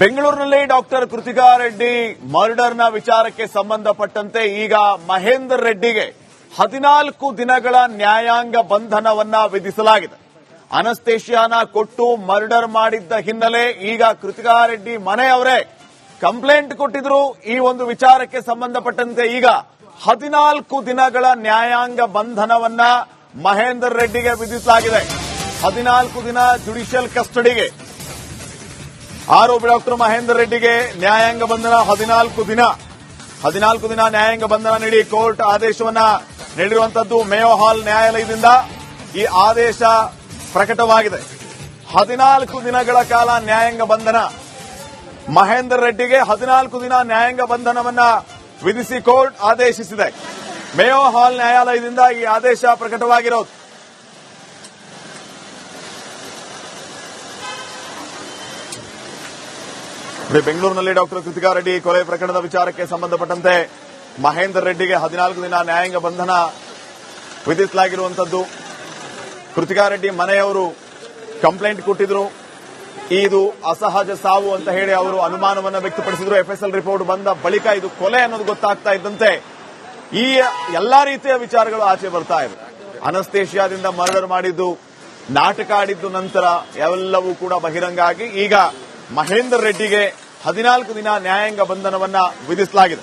ಬೆಂಗಳೂರಿನಲ್ಲಿ ಡಾಕ್ಟರ್ ಕೃತಿಕಾ ರೆಡ್ಡಿ ಮರ್ಡರ್ನ ವಿಚಾರಕ್ಕೆ ಸಂಬಂಧಪಟ್ಟಂತೆ ಈಗ ಮಹೇಂದರ್ ರೆಡ್ಡಿಗೆ ಹದಿನಾಲ್ಕು ದಿನಗಳ ನ್ಯಾಯಾಂಗ ಬಂಧನವನ್ನ ವಿಧಿಸಲಾಗಿದೆ. ಅನಸ್ತೇಷಿಯಾನ ಕೊಟ್ಟು ಮರ್ಡರ್ ಮಾಡಿದ್ದ ಹಿನ್ನೆಲೆ ಈಗ ಕೃತಿಕಾ ರೆಡ್ಡಿ ಮನೆಯವರೇ ಕಂಪ್ಲೇಂಟ್ ಕೊಟ್ಟಿದ್ರು. ಈ ಒಂದು ವಿಚಾರಕ್ಕೆ ಸಂಬಂಧಪಟ್ಟಂತೆ ಈಗ ಹದಿನಾಲ್ಕು ದಿನಗಳ ನ್ಯಾಯಾಂಗ ಬಂಧನವನ್ನ ಮಹೇಂದರ್ ರೆಡ್ಡಿಗೆ ವಿಧಿಸಲಾಗಿದೆ. ಹದಿನಾಲ್ಕು ದಿನ ಜುಡಿಷಿಯಲ್ ಕಸ್ಟಡಿಗೆ ಆರೋಪಿ ಡಾಕ್ಟರ್ ಮಹೇಂದರ್ ರೆಡ್ಡಿಗೆ ನ್ಯಾಯಾಂಗ ಬಂಧನ ಹದಿನಾಲ್ಕು ದಿನ. ಹದಿನಾಲ್ಕು ದಿನ ನ್ಯಾಯಾಂಗ ಬಂಧನ ನೀಡಿ ಕೋರ್ಟ್ ಆದೇಶವನ್ನ ನೀಡಿರುವಂತದ್ದು ಮೇಯೋ ಹಾಲ್ ನ್ಯಾಯಾಲಯದಿಂದ. ಈ ಆದೇಶ ಪ್ರಕಟವಾಗಿದೆ. ಹದಿನಾಲ್ಕು ದಿನಗಳ ಕಾಲ ನ್ಯಾಯಾಂಗ ಬಂಧನ. ಮಹೇಂದರ್ ರೆಡ್ಡಿಗೆ ಹದಿನಾಲ್ಕು ದಿನ ನ್ಯಾಯಾಂಗ ಬಂಧನವನ್ನ ವಿಧಿಸಿ ಕೋರ್ಟ್ ಆದೇಶಿಸಿದೆ. ಮೇಯೋ ಹಾಲ್ ನ್ಯಾಯಾಲಯದಿಂದ ಈ ಆದೇಶ ಪ್ರಕಟವಾಗಿರೋದು. ಬೆಂಗಳೂರಿನಲ್ಲಿ ಡಾಕ್ಟರ್ ಕೃತಿಕಾ ರೆಡ್ಡಿ ಕೊಲೆ ಪ್ರಕರಣದ ವಿಚಾರಕ್ಕೆ ಸಂಬಂಧಪಟ್ಟಂತೆ ಮಹೇಂದರ್ ರೆಡ್ಡಿಗೆ ಹದಿನಾಲ್ಕು ದಿನ ನ್ಯಾಯಾಂಗ ಬಂಧನ ವಿಧಿಸಲಾಗಿರುವಂತದ್ದು ಕೃತಿಕಾ ರೆಡ್ಡಿ ಮನೆಯವರು ಕಂಪ್ಲೇಂಟ್ ಕೊಟ್ಟಿದ್ರು. ಇದು ಅಸಹಜ ಸಾವು ಅಂತ ಹೇಳಿ ಅವರು ಅನುಮಾನವನ್ನು ವ್ಯಕ್ತಪಡಿಸಿದ್ರು. ಎಫ್ಎಸ್ಎಲ್ ರಿಪೋರ್ಟ್ ಬಂದ ಬಳಿಕ ಇದು ಕೊಲೆ ಅನ್ನೋದು ಗೊತ್ತಾಗ್ತಾ ಇದ್ದಂತೆ ಈ ಎಲ್ಲಾ ರೀತಿಯ ವಿಚಾರಗಳು ಆಚೆ ಬರ್ತಾ ಇದೆ ಅನಸ್ತೇಷಿಯಾದಿಂದ ಮರ್ಡರ್ ಮಾಡಿದ್ದು, ನಾಟಕ ಆಡಿದ್ದು ನಂತರ ಎಲ್ಲವೂ ಕೂಡ ಬಹಿರಂಗ ಆಗಿ ಈಗ ಮಹೇಂದರ್ ರೆಡ್ಡಿಗೆ ಹದಿನಾಲ್ಕು ದಿನ ನ್ಯಾಯಾಂಗ ಬಂಧನವನ್ನ ವಿಧಿಸಲಾಗಿದೆ.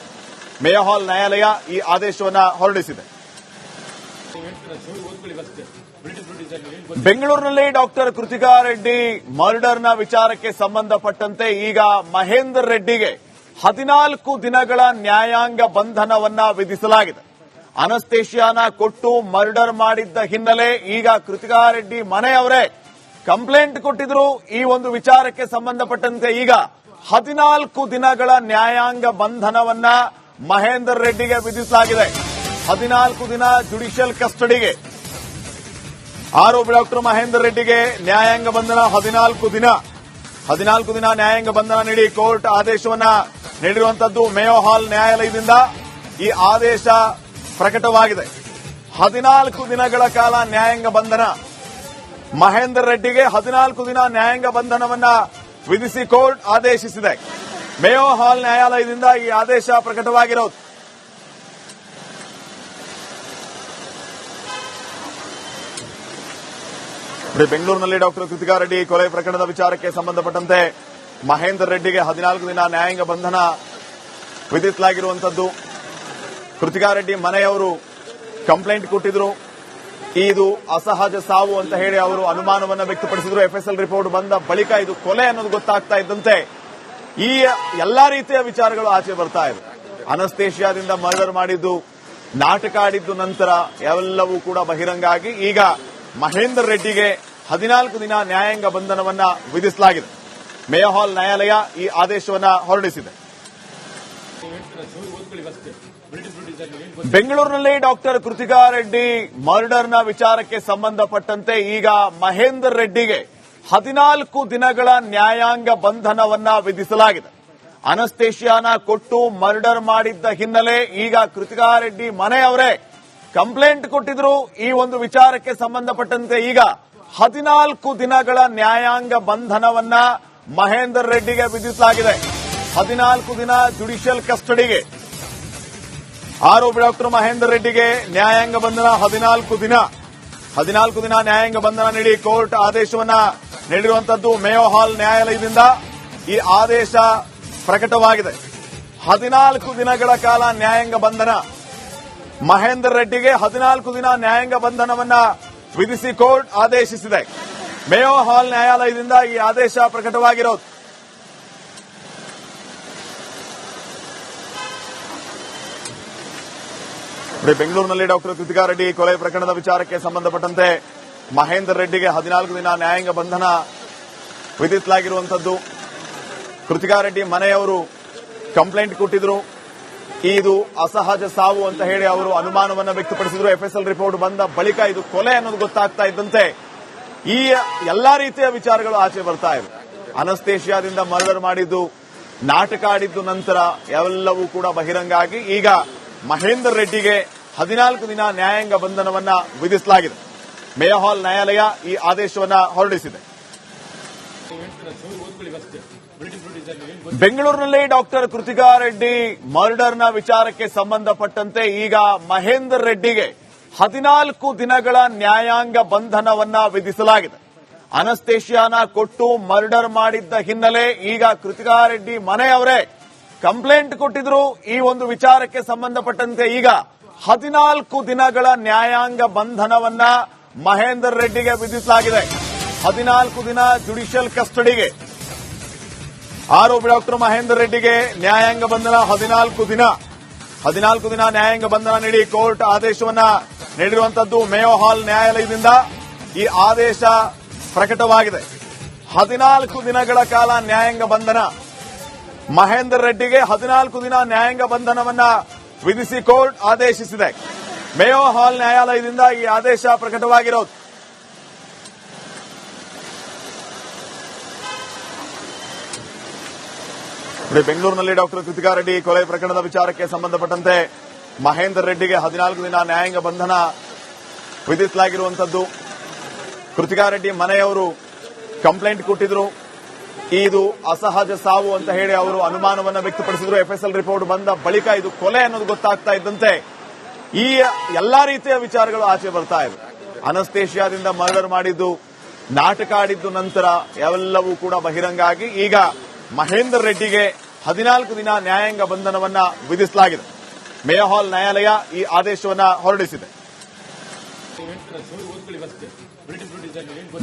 ಮೇಯಹಾಲ್ ನ್ಯಾಯಾಲಯ ಈ ಆದೇಶವನ್ನ ಹೊರಡಿಸಿದೆ. ಬೆಂಗಳೂರಿನಲ್ಲಿ ಡಾಕ್ಟರ್ ಕೃತಿಕಾ ರೆಡ್ಡಿ ಮರ್ಡರ್ನ ವಿಚಾರಕ್ಕೆ ಸಂಬಂಧಪಟ್ಟಂತೆ ಈಗ ಮಹೇಂದರ್ ರೆಡ್ಡಿಗೆ ಹದಿನಾಲ್ಕು ದಿನಗಳ ನ್ಯಾಯಾಂಗ ಬಂಧನವನ್ನ ವಿಧಿಸಲಾಗಿದೆ. ಅನಸ್ತೇಷಿಯಾನ ಕೊಟ್ಟು ಮರ್ಡರ್ ಮಾಡಿದ್ದ ಹಿನ್ನೆಲೆ ಈಗ ಕೃತಿಕಾ ರೆಡ್ಡಿ ಮನೆಯವರೇ ಕಂಪ್ಲೇಂಟ್ ಕೊಟ್ಟಿದ್ರು ಈ ಒಂದು ವಿಚಾರಕ್ಕೆ ಸಂಬಂಧಪಟ್ಟಂತೆ ಈಗ ಹದಿನಾಲ್ಕು ದಿನಗಳ ನ್ಯಾಯಾಂಗ ಬಂಧನವನ್ನ ಮಹೇಂದರ್ ರೆಡ್ಡಿಗೆ ವಿಧಿಸಲಾಗಿದೆ. ಹದಿನಾಲ್ಕು ದಿನ ಜುಡಿಷಿಯಲ್ ಕಸ್ಟಡಿಗೆ ಆರೋಪಿ ಡಾಕ್ಟರ್ ಮಹೇಂದರ್ ರೆಡ್ಡಿಗೆ ನ್ಯಾಯಾಂಗ ಬಂಧನ ಹದಿನಾಲ್ಕು ದಿನ. ಹದಿನಾಲ್ಕು ದಿನ ನ್ಯಾಯಾಂಗ ಬಂಧನ ನೀಡಿ ಕೋರ್ಟ್ ಆದೇಶವನ್ನ ನೀಡಿರುವಂತದ್ದು ಮೇಯೋ ಹಾಲ್ ನ್ಯಾಯಾಲಯದಿಂದ ಈ ಆದೇಶ ಪ್ರಕಟವಾಗಿದೆ. ಹದಿನಾಲ್ಕು ದಿನಗಳ ಕಾಲ ನ್ಯಾಯಾಂಗ ಬಂಧನ. ಮಹೇಂದರ್ ರೆಡ್ಡಿಗೆ ಹದಿನಾಲ್ಕು ದಿನ ನ್ಯಾಯಾಂಗ ಬಂಧನವನ್ನ ವಿಧಿಸಿ ಕೋರ್ಟ್ ಆದೇಶಿಸಿದೆ. ಮೇಯೋ ಹಾಲ್ ನ್ಯಾಯಾಲಯದಿಂದ ಈ ಆದೇಶ ಪ್ರಕಟವಾಗಿರೋದು. ಬೆಂಗಳೂರಿನಲ್ಲಿ ಡಾಕ್ಟರ್ ಕೃತಿಕಾ ರೆಡ್ಡಿ ಕೊಲೆ ಪ್ರಕರಣದ ವಿಚಾರಕ್ಕೆ ಸಂಬಂಧಪಟ್ಟಂತೆ ಮಹೇಂದರ್ ರೆಡ್ಡಿಗೆ ಹದಿನಾಲ್ಕು ದಿನ ನ್ಯಾಯಾಂಗ ಬಂಧನ ವಿಧಿಸಲಾಗಿರುವಂತದ್ದು ಕೃತಿಕಾ ರೆಡ್ಡಿ ಮನೆಯವರು ಕಂಪ್ಲೇಂಟ್ ಕೊಟ್ಟಿದ್ರು. ಇದು ಅಸಹಜ ಸಾವು ಅಂತ ಹೇಳಿ ಅವರು ಅನುಮಾನವನ್ನ ವ್ಯಕ್ತಪಡಿಸಿದ್ರು. ಎಫ್ಎಸ್ಎಲ್ ರಿಪೋರ್ಟ್ ಬಂದ ಬಳಿಕ ಇದು ಕೊಲೆ ಅನ್ನೋದು ಗೊತ್ತಾಗ್ತಾ ಇದ್ದಂತೆ. ಈ ಎಲ್ಲಾ ರೀತಿಯ ವಿಚಾರಗಳು ಆಚೆ ಬರ್ತಾ ಇದೆ ಅನಸ್ತೇಷಿಯಾದಿಂದ ಮರ್ಡರ್ ಮಾಡಿದ್ದು, ನಾಟಕ ಆಡಿದ್ದು ನಂತರ ಎಲ್ಲವೂ ಕೂಡ ಬಹಿರಂಗ ಆಗಿ ಈಗ ಮಹೇಂದರ್ ರೆಡ್ಡಿಗೆ ಹದಿನಾಲ್ಕು ದಿನ ನ್ಯಾಯಾಂಗ ಬಂಧನವನ್ನ ವಿಧಿಸಲಾಗಿದೆ. ಮೇಹಾಲ್ ಹಾಲ್ ನ್ಯಾಯಾಲಯ ಈ ಆದೇಶವನ್ನ ಹೊರಡಿಸಿದೆ. ಬೆಂಗಳೂರಿನಲ್ಲಿ ಡಾಕ್ಟರ್ ಕೃತಿಕಾ ರೆಡ್ಡಿ ಮರ್ಡರ್ನ ವಿಚಾರಕ್ಕೆ ಸಂಬಂಧಪಟ್ಟಂತೆ ಈಗ ಮಹೇಂದರ್ ರೆಡ್ಡಿಗೆ ಹದಿನಾಲ್ಕು ದಿನಗಳ ನ್ಯಾಯಾಂಗ ಬಂಧನವನ್ನ ವಿಧಿಸಲಾಗಿದೆ. ಅನಸ್ತೇಷಿಯಾನ ಕೊಟ್ಟು ಮರ್ಡರ್ ಮಾಡಿದ್ದ ಹಿನ್ನೆಲೆ ಈಗ ಕೃತಿಕಾ ರೆಡ್ಡಿ ಮನೆಯವರೇ ಕಂಪ್ಲೇಂಟ್ ಕೊಟ್ಟಿದ್ರು. ಈ ಒಂದು ವಿಚಾರಕ್ಕೆ ಸಂಬಂಧಪಟ್ಟಂತೆ ಈಗ ಹದಿನಾಲ್ಕು ದಿನಗಳ ನ್ಯಾಯಾಂಗ ಬಂಧನವನ್ನ ಮಹೇಂದರ್ ರೆಡ್ಡಿಗೆ ವಿಧಿಸಲಾಗಿದೆ. ಹದಿನಾಲ್ಕು ದಿನ ಜುಡಿಷಿಯಲ್ ಕಸ್ಟಡಿಗೆ ಆರೋಪಿ ಡಾಕ್ಟರ್ ಮಹೇಂದರ್ ರೆಡ್ಡಿಗೆ ನ್ಯಾಯಾಂಗ ಬಂಧನ ಹದಿನಾಲ್ಕು ದಿನ. ಹದಿನಾಲ್ಕು ದಿನ ನ್ಯಾಯಾಂಗ ಬಂಧನ ನೀಡಿ ಕೋರ್ಟ್ ಆದೇಶವನ್ನ ನೀಡಿರುವಂತದ್ದು ಮೇಯೋ ಹಾಲ್ ನ್ಯಾಯಾಲಯದಿಂದ ಈ ಆದೇಶ ಪ್ರಕಟವಾಗಿದೆ. ಹದಿನಾಲ್ಕು ದಿನಗಳ ಕಾಲ ನ್ಯಾಯಾಂಗ ಬಂಧನ. ಮಹೇಂದರ್ ರೆಡ್ಡಿಗೆ ಹದಿನಾಲ್ಕು ದಿನ ನ್ಯಾಯಾಂಗ ಬಂಧನವನ್ನ ವಿಧಿಸಿ ಕೋರ್ಟ್ ಆದೇಶಿಸಿದೆ. ಮೇಯೋ ಹಾಲ್ ನ್ಯಾಯಾಲಯದಿಂದ ಈ ಆದೇಶ ಪ್ರಕಟವಾಗಿರೋದು. ನೋಡಿ, ಬೆಂಗಳೂರಿನಲ್ಲಿ ಡಾಕ್ಟರ್ ಕೃತಿಕಾ ರೆಡ್ಡಿ ಕೊಲೆ ಪ್ರಕರಣದ ವಿಚಾರಕ್ಕೆ ಸಂಬಂಧಪಟ್ಟಂತೆ ಮಹೇಂದರ್ ರೆಡ್ಡಿಗೆ ಹದಿನಾಲ್ಕು ದಿನ ನ್ಯಾಯಾಂಗ ಬಂಧನ ವಿಧಿಸಲಾಗಿರುವಂತದ್ದು ಕೃತಿಕಾ ರೆಡ್ಡಿ ಮನೆಯವರು ಕಂಪ್ಲೇಂಟ್ ಕೊಟ್ಟಿದ್ರು. ಇದು ಅಸಹಜ ಸಾವು ಅಂತ ಹೇಳಿ ಅವರು ಅನುಮಾನವನ್ನ ವ್ಯಕ್ತಪಡಿಸಿದ್ರು. ಎಫ್ಎಸ್ಎಲ್ ರಿಪೋರ್ಟ್ ಬಂದ ಬಳಿಕ ಇದು ಕೊಲೆ ಅನ್ನೋದು ಗೊತ್ತಾಗ್ತಾ ಇದ್ದಂತೆ ಈ ಎಲ್ಲಾ ರೀತಿಯ ವಿಚಾರಗಳು ಆಚೆ ಬರ್ತಾ ಇವೆ. ಅನಸ್ತೇಷಿಯಾದಿಂದ ಮರ್ಡರ್ ಮಾಡಿದ್ದು ನಾಟಕ ಆಡಿದ್ದು ನಂತರ ಎಲ್ಲವೂ ಕೂಡ ಬಹಿರಂಗ ಆಗಿ ಈಗ ಮಹೇಂದರ್ ರೆಡ್ಡಿಗೆ ಹದಿನಾಲ್ಕು ದಿನ ನ್ಯಾಯಾಂಗ ಬಂಧನವನ್ನ ವಿಧಿಸಲಾಗಿದೆ. ಮೇಯಹಾಲ್ ನ್ಯಾಯಾಲಯ ಈ ಆದೇಶವನ್ನ ಹೊರಡಿಸಿದೆ. ಬೆಂಗಳೂರಿನಲ್ಲಿ ಡಾಕ್ಟರ್ ಕೃತಿಕಾ ರೆಡ್ಡಿ ಮರ್ಡರ್ನ ವಿಚಾರಕ್ಕೆ ಸಂಬಂಧಪಟ್ಟಂತೆ ಈಗ ಮಹೇಂದರ್ ರೆಡ್ಡಿಗೆ ಹದಿನಾಲ್ಕು ದಿನಗಳ ನ್ಯಾಯಾಂಗ ಬಂಧನವನ್ನ ವಿಧಿಸಲಾಗಿದೆ. ಅನಸ್ತೇಷಿಯಾನ ಕೊಟ್ಟು ಮರ್ಡರ್ ಮಾಡಿದ್ದ ಹಿನ್ನೆಲೆ ಈಗ ಕೃತಿಕಾ ರೆಡ್ಡಿ ಮನೆಯವರೇ ಕಂಪ್ಲೇಂಟ್ ಕೊಟ್ಟಿದ್ರು ಈ ಒಂದು ವಿಚಾರಕ್ಕೆ ಸಂಬಂಧಪಟ್ಟಂತೆ ಈಗ ಹದಿನಾಲ್ಕು ದಿನಗಳ ನ್ಯಾಯಾಂಗ ಬಂಧನವನ್ನ ಮಹೇಂದರ್ ರೆಡ್ಡಿಗೆ ವಿಧಿಸಲಾಗಿದೆ. ಹದಿನಾಲ್ಕು ದಿನ ಜುಡಿಷಿಯಲ್ ಕಸ್ಟಡಿಗೆ. ಆರೋಪಿ ಡಾಕ್ಟರ್ ಮಹೇಂದರ್ ರೆಡ್ಡಿಗೆ ನ್ಯಾಯಾಂಗ ಬಂಧನ ಹದಿನಾಲ್ಕು ದಿನ. ಹದಿನಾಲ್ಕು ದಿನ ನ್ಯಾಯಾಂಗ ಬಂಧನ ನೀಡಿ ಕೋರ್ಟ್ ಆದೇಶವನ್ನ ನೀಡಿರುವಂತದ್ದು ಮೇಯೋ ಹಾಲ್ ನ್ಯಾಯಾಲಯದಿಂದ ಈ ಆದೇಶ ಪ್ರಕಟವಾಗಿದೆ. ಹದಿನಾಲ್ಕು ದಿನಗಳ ಕಾಲ ನ್ಯಾಯಾಂಗ ಬಂಧನ. ಮಹೇಂದರ್ ರೆಡ್ಡಿಗೆ ಹದಿನಾಲ್ಕು ದಿನ ನ್ಯಾಯಾಂಗ ಬಂಧನವನ್ನ ವಿಧಿಸಿ ಕೋರ್ಟ್ ಆದೇಶಿಸಿದೆ. ಮೇಯೋ ಹಾಲ್ ನ್ಯಾಯಾಲಯದಿಂದ ಈ ಆದೇಶ ಪ್ರಕಟವಾಗಿರೋದು. ಬೆಂಗಳೂರಿನಲ್ಲಿ ಡಾಕ್ಟರ್ ಕೃತಿಕಾ ರೆಡ್ಡಿ ಕೊಲೆ ಪ್ರಕರಣದ ವಿಚಾರಕ್ಕೆ ಸಂಬಂಧಪಟ್ಟಂತೆ ಮಹೇಂದರ್ ರೆಡ್ಡಿಗೆ ಹದಿನಾಲ್ಕು ದಿನ ನ್ಯಾಯಾಂಗ ಬಂಧನ ವಿಧಿಸಲಾಗಿರುವಂತದ್ದು ಕೃತಿಕಾ ರೆಡ್ಡಿ ಮನೆಯವರು ಕಂಪ್ಲೇಂಟ್ ಕೊಟ್ಟಿದ್ರು. ಇದು ಅಸಹಜ ಸಾವು ಅಂತ ಹೇಳಿ ಅವರು ಅನುಮಾನವನ್ನ ವ್ಯಕ್ತಪಡಿಸಿದ್ರು. ಎಫ್ಎಸ್ಎಲ್ ರಿಪೋರ್ಟ್ ಬಂದ ಬಳಿಕ ಇದು ಕೊಲೆ ಅನ್ನೋದು ಗೊತ್ತಾಗ್ತಾ ಇದ್ದಂತೆ. ಈ ಎಲ್ಲಾ ರೀತಿಯ ವಿಚಾರಗಳು ಆಚೆ ಬರ್ತಾ ಇವೆ. ಅನಸ್ತೇಷಿಯಾದಿಂದ ಮರ್ಡರ್ ಮಾಡಿದ್ದು, ನಾಟಕ ಆಡಿದ್ದು ನಂತರ ಎಲ್ಲವೂ ಕೂಡ ಬಹಿರಂಗ ಆಗಿ ಈಗ ಮಹೇಂದರ್ ರೆಡ್ಡಿಗೆ ಹದಿನಾಲ್ಕು ದಿನ ನ್ಯಾಯಾಂಗ ಬಂಧನವನ್ನ ವಿಧಿಸಲಾಗಿದೆ. ಮೇಯರ್ ಹಾಲ್ ನ್ಯಾಯಾಲಯ ಈ ಆದೇಶವನ್ನ ಹೊರಡಿಸಿದೆ.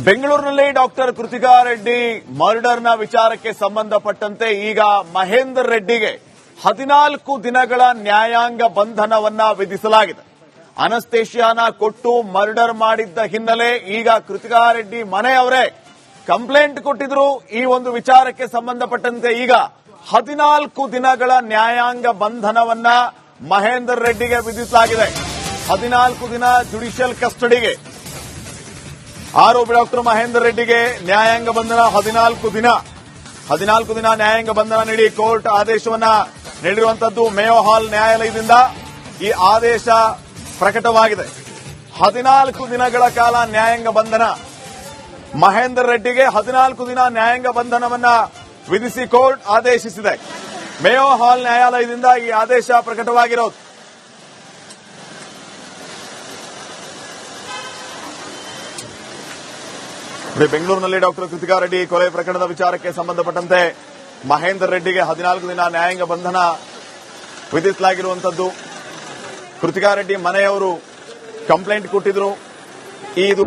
ಬೆಂಗಳೂರಿನಲ್ಲಿ ಡಾಕ್ಟರ್ ಕೃತಿಕಾ ರೆಡ್ಡಿ ಮರ್ಡರ್ನ ವಿಚಾರಕ್ಕೆ ಸಂಬಂಧಪಟ್ಟಂತೆ ಈಗ ಮಹೇಂದರ್ ರೆಡ್ಡಿಗೆ ಹದಿನಾಲ್ಕು ದಿನಗಳ ನ್ಯಾಯಾಂಗ ಬಂಧನವನ್ನ ವಿಧಿಸಲಾಗಿದೆ. ಅನಸ್ತೇಷಿಯಾನ ಕೊಟ್ಟು ಮರ್ಡರ್ ಮಾಡಿದ್ದ ಹಿನ್ನೆಲೆ ಈಗ ಕೃತಿಕಾ ರೆಡ್ಡಿ ಮನೆಯವರೇ ಕಂಪ್ಲೇಂಟ್ ಕೊಟ್ಟಿದ್ರು. ಈ ಒಂದು ವಿಚಾರಕ್ಕೆ ಸಂಬಂಧಪಟ್ಟಂತೆ ಈಗ ಹದಿನಾಲ್ಕು ದಿನಗಳ ನ್ಯಾಯಾಂಗ ಬಂಧನವನ್ನ ಮಹೇಂದರ್ ರೆಡ್ಡಿಗೆ ವಿಧಿಸಲಾಗಿದೆ. ಹದಿನಾಲ್ಕು ದಿನ ಜುಡಿಷಿಯಲ್ ಕಸ್ಟಡಿಗೆ ಆರೋಪಿ ಡಾಕ್ಟರ್ ಮಹೇಂದರ್ ರೆಡ್ಡಿಗೆ ನ್ಯಾಯಾಂಗ ಬಂಧನ ಹದಿನಾಲ್ಕು ದಿನ. ಹದಿನಾಲ್ಕು ದಿನ ನ್ಯಾಯಾಂಗ ಬಂಧನ ನೀಡಿ ಕೋರ್ಟ್ ಆದೇಶವನ್ನ ನೀಡಿರುವಂತದ್ದು ಮೇಯೋ ಹಾಲ್ ನ್ಯಾಯಾಲಯದಿಂದ. ಈ ಆದೇಶ ಪ್ರಕಟವಾಗಿದೆ. ಹದಿನಾಲ್ಕು ದಿನಗಳ ಕಾಲ ನ್ಯಾಯಾಂಗ ಬಂಧನ. ಮಹೇಂದರ್ ರೆಡ್ಡಿಗೆ ಹದಿನಾಲ್ಕು ದಿನ ನ್ಯಾಯಾಂಗ ಬಂಧನವನ್ನ ವಿಧಿಸಿ ಕೋರ್ಟ್ ಆದೇಶಿಸಿದೆ. ಮೇಯೋ ಹಾಲ್ ನ್ಯಾಯಾಲಯದಿಂದ ಈ ಆದೇಶ ಪ್ರಕಟವಾಗಿರೋದು. ಬೆಂಗಳೂರಿನಲ್ಲಿ ಡಾಕ್ಟರ್ ಕೃತಿಕಾ ರೆಡ್ಡಿ ಕೊಲೆ ಪ್ರಕರಣದ ವಿಚಾರಕ್ಕೆ ಸಂಬಂಧಪಟ್ಟಂತೆ ಮಹೇಂದರ್ ರೆಡ್ಡಿಗೆ ಹದಿನಾಲ್ಕು ದಿನ ನ್ಯಾಯಾಂಗ ಬಂಧನ ವಿಧಿಸಲಾಗಿರುವಂತದ್ದು ಕೃತಿಕಾ ರೆಡ್ಡಿ ಮನೆಯವರು ಕಂಪ್ಲೇಂಟ್ ಕೊಟ್ಟಿದ್ರು. ಇದು